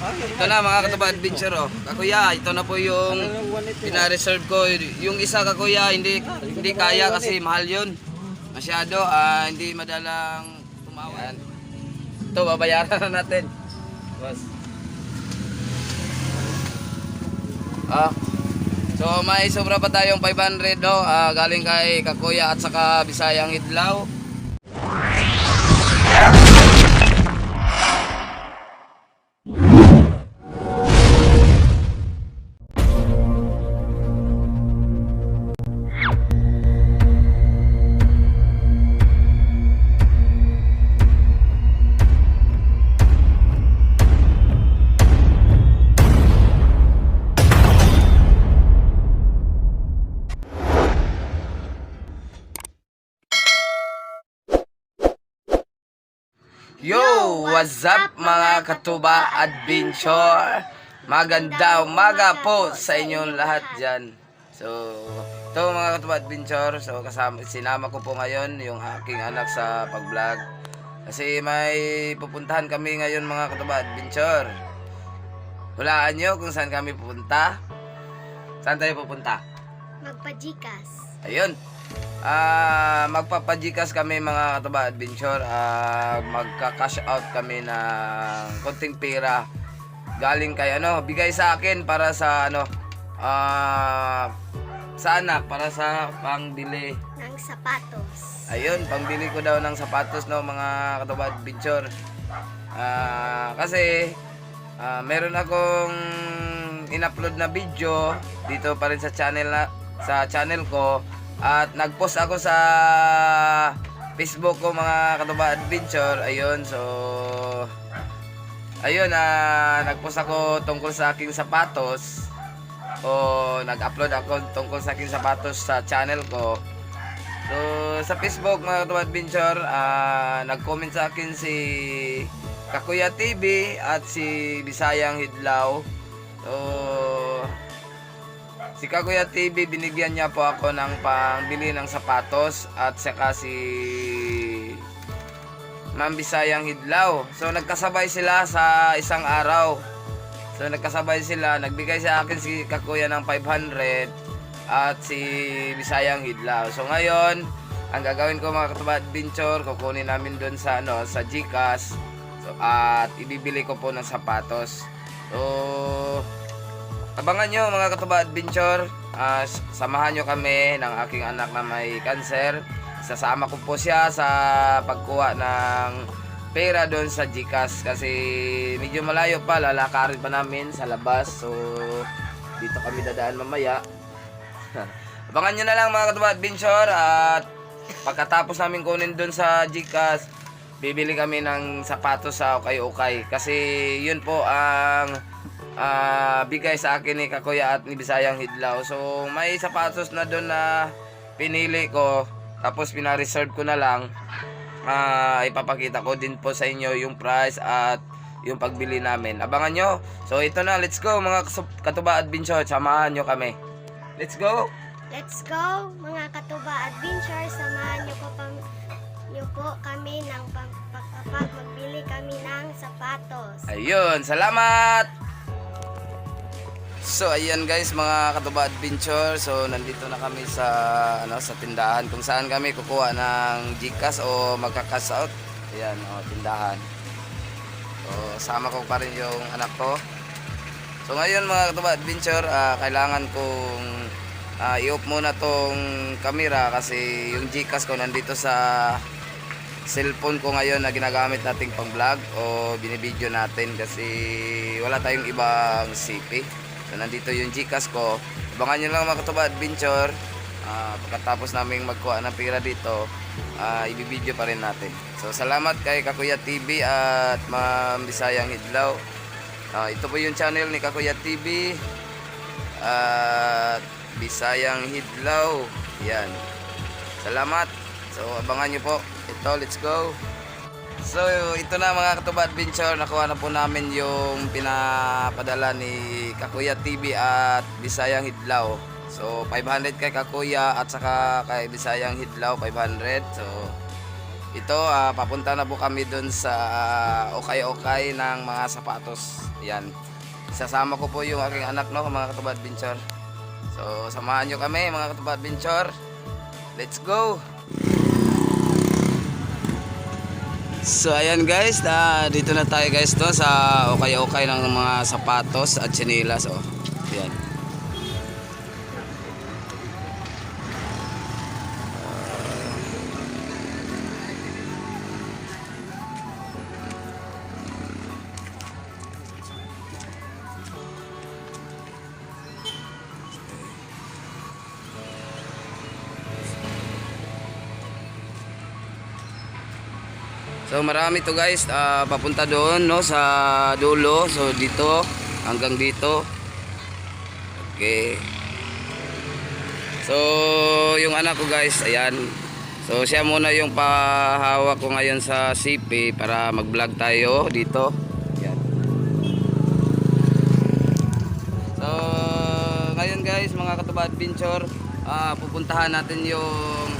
Ito na mga katuba adventure oh. Kakuya, ito na po yung pina-reserve ko. Yung isa kakuya, hindi hindi kaya kasi mahal yun. Masyado, ah, hindi madalang tumawa. Ito, babayaran na natin. Ah. So may sobra pa tayong 500 do, ah, galing kay Kakuya at saka Bisayang Idlaw. Yo! What's up mga katuba adventure? Maganda umaga po sa inyong lahat dyan. So, ito mga katuba adventure. So, kasama, sinama ko po ngayon yung aking anak sa pag-vlog. Kasi may pupuntahan kami ngayon mga katuba adventure. Hulaan nyo kung saan kami pupunta. Saan tayo pupunta? Magpajikas. Ayun. Ah, magpapajikas kami mga katuba adventure. Ah, magka-cash out kami ng konting pera galing kay ano, bigay sa akin para sa ano ah sa anak para sa pangbili. ng sapatos. Ayun, pangbili ko daw ng sapatos no mga katuba adventure. Ah, kasi ah, meron akong in-upload na video dito pa rin sa channel na sa channel ko at nag-post ako sa Facebook ko mga katuba adventure. Ayun, so ayun ah nag-post ako tungkol sa aking sapatos o nag-upload ako tungkol sa aking sapatos sa channel ko. So, sa Facebook mga katuwa adventure, ah, nag-comment sa akin si Kakuya TV at si Bisayang Hidlaw. So, si Kakuya TV, binigyan niya po ako ng pangbili ng sapatos at saka si Ma'am Bisayang Hidlaw. So, nagkasabay sila sa isang araw. So, nagkasabay sila. Nagbigay sa akin si Kakuya ng 500 at si Bisayang Hidlaw. So ngayon, ang gagawin ko mga katuba adventure, kukunin namin doon sa ano, sa GCash. So at ibibili ko po ng sapatos. So abangan nyo mga katuba adventure. S- samahan nyo kami ng aking anak na may cancer. Sasama ko po siya sa pagkuha ng pera doon sa GCash kasi medyo malayo pa, lalakarin pa namin sa labas. So dito kami dadaan mamaya. Abangan nyo na lang mga katuba adventure at pagkatapos namin kunin doon sa Gcash, bibili kami ng sapatos sa Ukay-Ukay kasi yun po ang ah, bigay sa akin ni Kakuya at ni Bisayang Hidlaw. So may sapatos na doon na pinili ko tapos pina-reserve ko na lang. Ah, ipapakita ko din po sa inyo yung price at yung pagbili namin. Abangan nyo. So ito na, let's go mga katuba adventure. Samahan nyo kami. Let's go! Let's go, mga katuba adventure. Samahan niyo po, pam, niyo po kami ng pam, pag- kapag magbili kami ng sapatos. Ayun, salamat! So ayan guys mga katuba adventure. So nandito na kami sa ano sa tindahan kung saan kami kukuha ng Gcash o magka-cash out. Ayan o tindahan. So sama ko pa rin yung anak ko. So ngayon mga katuba adventure ah, Kailangan kong ah, i-off muna tong camera Kasi yung Gcash ko nandito sa cellphone ko ngayon na ginagamit nating pang vlog o binibideo natin kasi wala tayong ibang CP. So nandito yung Gcash ko. Abangan nyo lang mga katuba adventure. Ah, pagkatapos naming magkuha ng pira dito, ah, ibibideo pa rin natin. So salamat kay Kakuya TV at Ma'am Bisayang Hidlaw. Ah, ito po yung channel ni Kakuya TV at Bisayang Hidlaw. Yan. Salamat. So, abangan nyo po. Ito, let's go. So, ito na mga katuba adventure. Nakuha na po namin yung pinapadala ni Kakuya TV at Bisayang Hidlaw. So, 500 kay Kakuya at saka kay Bisayang Hidlaw, 500. So, ito ah, papunta na po kami dun sa ah, okay-okay ng mga sapatos. Yan. Sasama ko po yung aking anak no, mga katubad adventure. So, samahan nyo kami mga katubad adventure. Let's go! So ayan guys, na dito na tayo guys to sa okay-okay ng mga sapatos at tsinelas oh. Ayan. Marami to guys, ah, papunta doon no sa dulo. So dito hanggang dito. Okay. So yung anak ko guys, ayan. So siya muna yung pahawak ko ngayon sa CP para mag-vlog tayo dito. Ayan. So ngayon guys, mga katuba adventure, ah, pupuntahan natin yung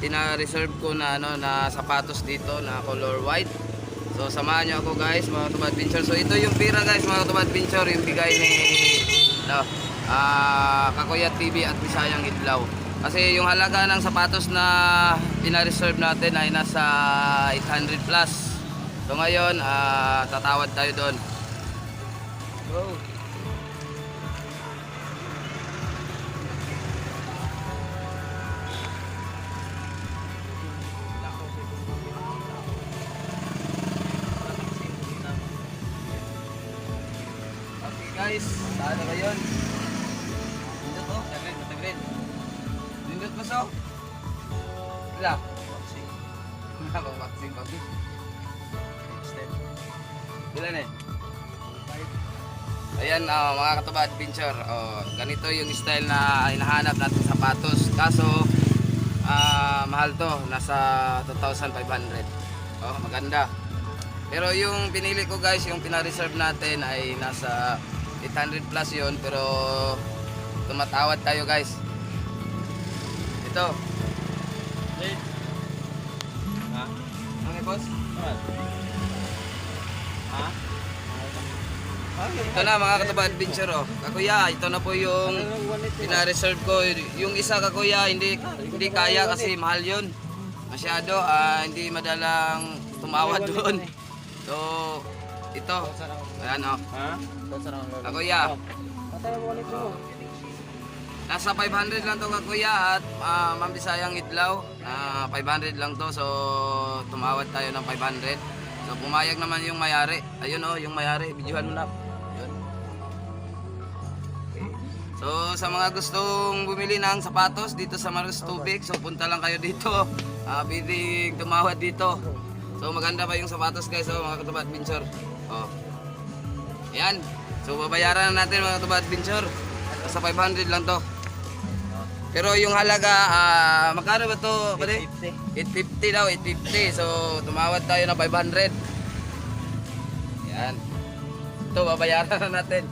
tina-reserve ko na ano na sapatos dito na color white. So samahan niyo ako guys mga Tubad Adventure. So ito yung pira guys mga Tubad Adventure yung bigay ni no, ah Kakuya TV at Bisayang Idlaw. Kasi yung halaga ng sapatos na pina-reserve natin ay nasa 800 plus. So ngayon ah tatawad tayo doon. Go. Katuba adventure. Oh, ganito yung style na hinahanap natin sa sapatos. Kaso ah, mahal to, nasa 2,500. Oh, maganda. Pero yung pinili ko guys, yung pina-reserve natin ay nasa 800 plus yon pero tumatawad tayo guys. Ito. Ha? Ano boss? Ito na mga katuba adventure oh. Kakuya, ito na po yung pina-reserve ko. Yung isa kakuya, hindi hindi kaya kasi mahal yun. Masyado, ah, hindi madalang tumawad doon. So, ito. Ayan oh. Kakuya, Nasa 500 lang to kakuya at uh, Ma'am Bisayang Idlaw. Ah, 500 lang to. So tumawad tayo ng 500. So pumayag naman yung mayari. Ayun oh, yung mayari. Videohan mo na. So sa mga gustong bumili ng sapatos dito sa Maros Tubig, so punta lang kayo dito. Ah, pwedeng tumawad dito. So maganda pa yung sapatos guys, oh, mga katubat adventure. Oh. Yan. So babayaran na natin mga katubat adventure. Sa 500 lang to. Pero yung halaga, ah, magkano ba to? Pare? 850 daw, 850. So, tumawad tayo ng 500. Yan. Ito, babayaran na natin.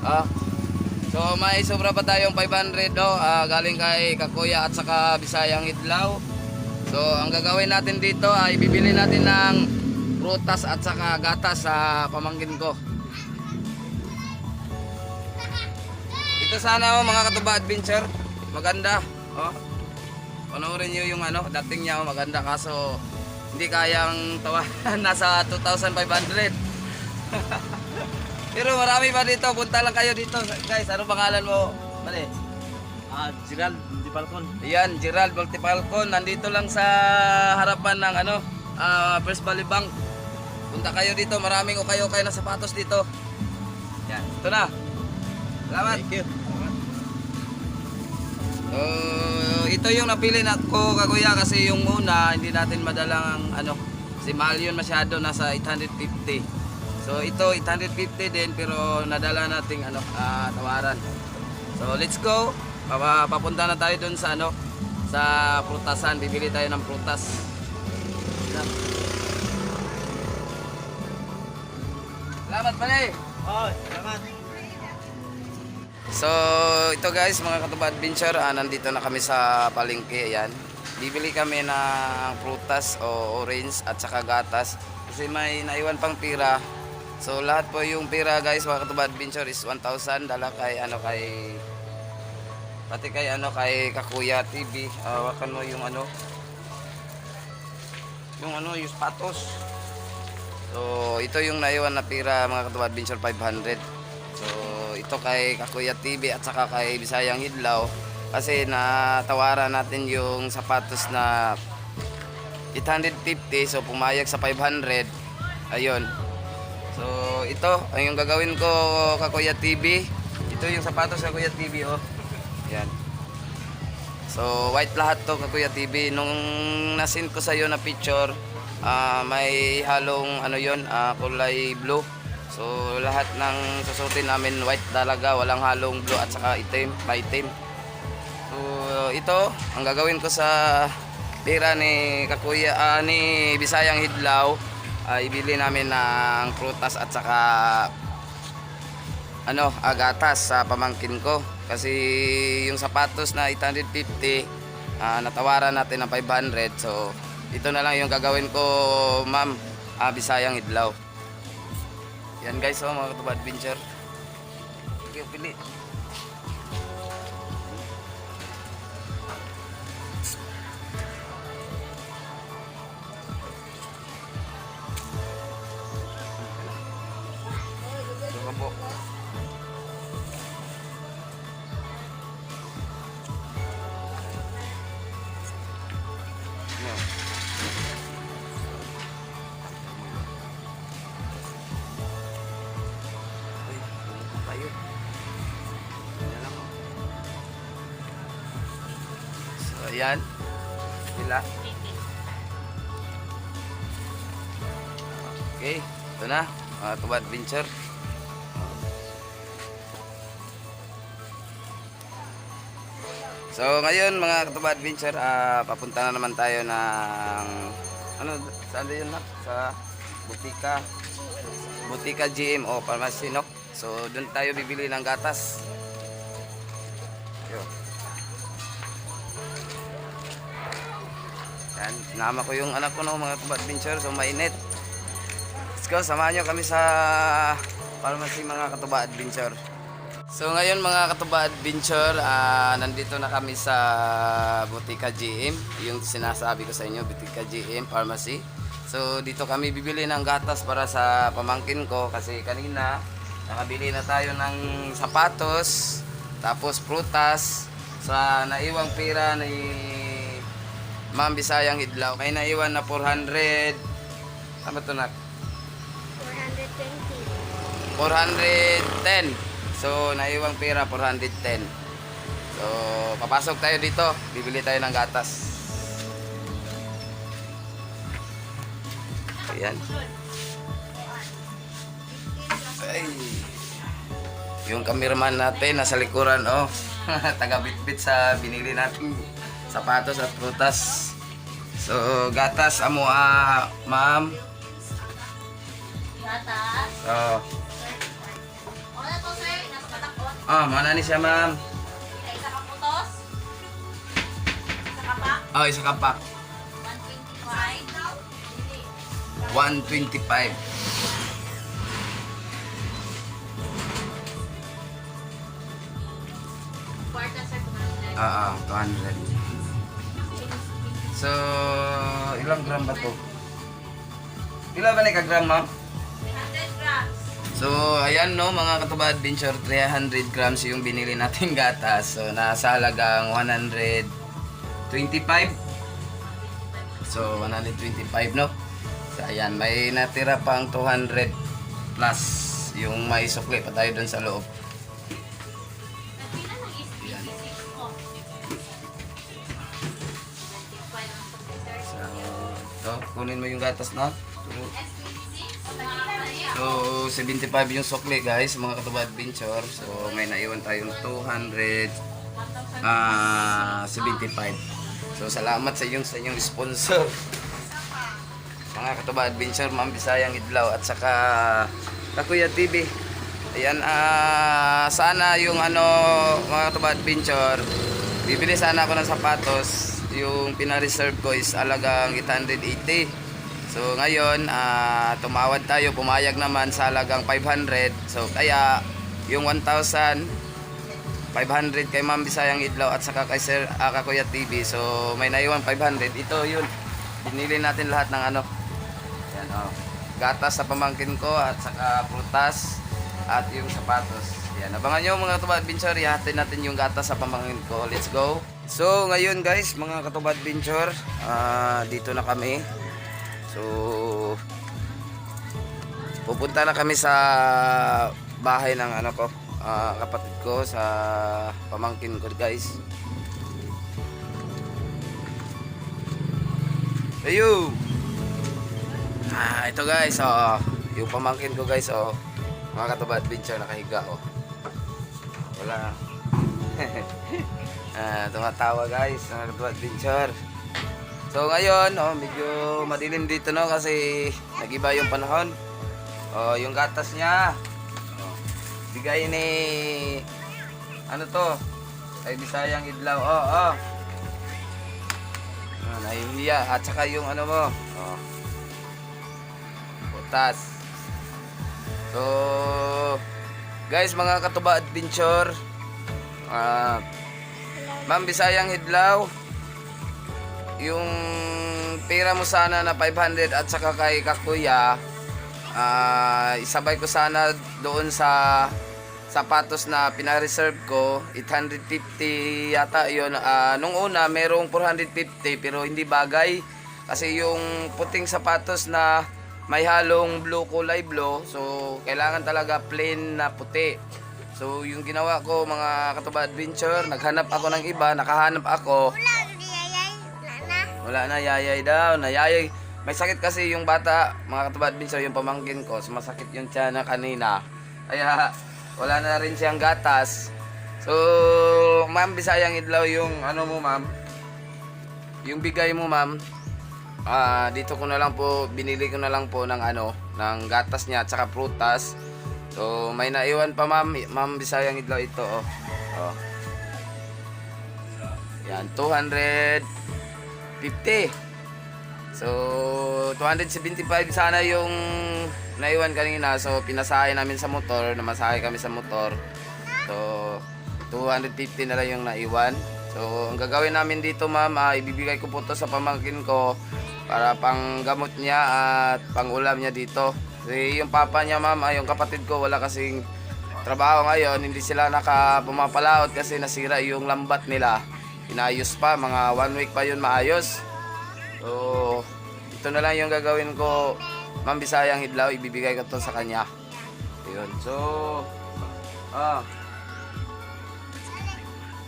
Ah. So, may sobra pa tayong 500 do, ah, galing kay Kakuya at saka Bisayang Idlaw. So, ang gagawin natin dito ay bibili natin ng prutas at saka gatas sa pamangkin ko. Ito sana oh, mga katuba adventure. Maganda. Oh. Panoorin niyo yung ano, dating niya oh, maganda kaso hindi kayang tawa nasa 2,500. Pero marami pa dito. Punta lang kayo dito. Guys, ano pangalan mo? Mali. Ah, Gerald, di Falcon. Ayan, Gerald Multipalcon. Nandito lang sa harapan ng ano, ah, First Valley Bank. Punta kayo dito. Maraming ukay-ukay na sapatos dito. Yan. Ito na. Salamat. Thank you. So, ito yung napili na ko kakuya kasi yung una hindi natin madalang ano si mahal yun masyado nasa 850. So ito 850 din pero nadala nating ano ah, tawaran. So let's go. Papunta na tayo dun sa ano sa prutasan. Bibili tayo ng prutas. Salamat pala Oh, salamat. So, ito guys, mga katuba adventure, ah, nandito na kami sa palengke, ayan. Bibili kami ng prutas o orange at saka gatas kasi may naiwan pang pira. So, lahat po yung pira guys, mga katuba adventure is 1,000 dala kay ano kay pati kay ano kay Kakuya TV. Hawakan mo yung ano yung ano, yung patos. So, ito yung naiwan na pira mga katuwa adventure 500. So, ito kay Kakuya TV at saka kay Bisayang Hidlaw kasi natawaran natin yung sapatos na 850 so pumayag sa 500. Ayun. Ito ang yung gagawin ko Kakuya TV. Ito yung sapatos sa Kuya TV oh. Yan. So, white lahat to Kakuya TV. Nung nasin ko sa iyo na picture, ah, may halong ano yon ah, kulay blue. So, lahat ng susutin namin white talaga, walang halong blue at saka itim, itim. So, ito, ang gagawin ko sa pera ni Kakuya, ah, ni Bisayang Hidlaw, ay ibili namin ng prutas at saka ano, agatas sa pamangkin ko. Kasi yung sapatos na 850, ah, natawaran natin ng 500. So, ito na lang yung gagawin ko, ma'am, ah, Bisayang Idlaw. Yan guys, oh, mga katubad adventure. Okay, pili. Ayan. Sila. Okay, ito na. Mga tuba adventure. So ngayon mga katuba adventure, ah, papunta na naman tayo ng ano saan yun na? Sa butika butika GM o pharmacy no. So doon tayo bibili ng gatas. Sinama ko yung anak ko no mga katuba adventure, so mainit. Let's go, samahan nyo kami sa pharmacy mga katuba adventure. So ngayon mga katuba adventure, ah, nandito na kami sa Butika GM, yung sinasabi ko sa inyo, Butika GM Pharmacy. So dito kami bibili ng gatas para sa pamangkin ko kasi kanina nakabili na tayo ng sapatos, tapos prutas sa naiwang pera ni Ma'am Bisayang Hidlaw. Kaya naiwan na 400, ano to na? 420. 410. So, naiwang pera 410. So, papasok tayo dito. Bibili tayo ng gatas. Ayan. Ay. Yung cameraman natin nasa likuran, oh. Taga-bitbit sa binili natin sapatos at prutas. So, gatas amo ah, ma'am. Gatas. Oh. Wala to sir, napakatakot. Ah, mana ni siya, ma'am? Isa ka putos. Isa ka pa. Oh, isa ka pa. 125. 125. Kwarta sir, kung ano lang. Ah, ah, 200. So, ilang gram ba to? Ilan ba ni ka-gram, ma'am? 300 grams. So, ayan no, mga katuba adventure, 300 grams yung binili nating gatas. So, nasa halagang 125. So, 125 no? So, ayan, may natira pang 200 plus yung may sukli pa tayo dun sa loob. Kunin mo yung gatas na. SPC6? Mga So, 75 yung sukli guys, mga katuba adventure. So, may naiwan tayong 200 ah 75. So, salamat sa inyong sa inyong sponsor. Mga katuba adventure, Ma'am Bisayang Idlaw at saka Kakuya TV. Ayan, ah, sana yung ano, mga katuba adventure, bibili sana ako ng sapatos. Yung pina-reserve ko is alagang 880. So ngayon, ah, tumawad tayo, pumayag naman sa alagang 500. So kaya yung 1,000 500 kay Ma'am Bisayang Idlaw at saka kay Sir Aka Kuya TV. So may naiwan 500. Ito yun. Binili natin lahat ng ano. Yan oh. Gatas sa pamangkin ko at saka prutas at yung sapatos. Yan. Abangan nyo mga katubad adventure. Ihatin natin yung gatas sa pamangkin ko. Let's go. So ngayon guys, mga katubad adventure, ah, dito na kami. So pupunta na kami sa bahay ng ano ko, ah, kapatid ko sa pamangkin ko guys. Ayo. Ah, ito guys, oh. Yung pamangkin ko guys, oh. Mga katubad adventure nakahiga, oh. Wala. ah, tumatawa guys, mga adventure. So ngayon, oh, medyo madilim dito no kasi nagiba yung panahon. Oh, yung gatas niya. Oh, bigay ni ano to? Ay Bisayang Idlaw. Oh, oh. Ah, nahihiya at saka yung ano mo. Oh. Putas. So, guys, mga katuba adventure. Ah, Ma'am Bisayang Idlaw. Yung pera mo sana na 500 at saka kay Kakuya, ah, isabay ko sana doon sa sapatos na pina-reserve ko, 850 yata yon Ah, nung una, merong 450 pero hindi bagay. Kasi yung puting sapatos na may halong blue kulay blue, so kailangan talaga plain na puti. So yung ginawa ko mga katuba adventure, naghanap ako ng iba, nakahanap ako. Wala na, yayay daw, nayayay. May sakit kasi yung bata, mga katubad minsan yung pamangkin ko, sumasakit yung tiyan na kanina. Kaya wala na rin siyang gatas. So, ma'am, Bisayang Idlaw yung ano mo, ma'am. Yung bigay mo, ma'am. Ah, dito ko na lang po, binili ko na lang po ng ano, ng gatas niya at saka prutas. So, may naiwan pa, ma'am. Ma'am, Bisayang Idlaw ito, oh. oh. Yan, 200 50. So, 275 sana yung naiwan kanina. So, pinasahe namin sa motor. Namasahe kami sa motor. So, 250 na lang yung naiwan. So, ang gagawin namin dito, ma'am, ah, ibibigay ko po to sa pamangkin ko para pang gamot niya at pang ulam niya dito. Kasi yung papa niya, ma'am, ah, yung kapatid ko, wala kasing trabaho ngayon. Hindi sila nakapumapalaot kasi nasira yung lambat nila inayos pa, mga one week pa yun maayos. So, ito na lang yung gagawin ko, Ma'am Bisayang Hidlaw, ibibigay ko to sa kanya. Ayun. So, ah.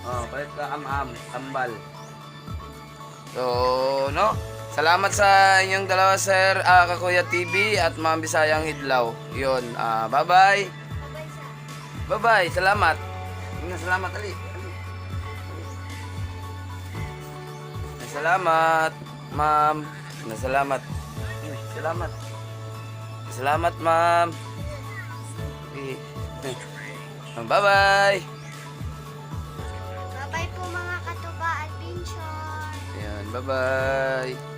Oh, palit ka am-am, tambal. So, no? Salamat sa inyong dalawa, Sir ah, Kakuya TV at Ma'am Bisayang Hidlaw. Yun, ah, bye-bye. Bye-bye, salamat. Salamat, ali. Salamat, ma'am. Salamat. Salamat. Salamat, ma'am. Bye-bye. Bye-bye po mga katuba adventure. Ayan, bye-bye.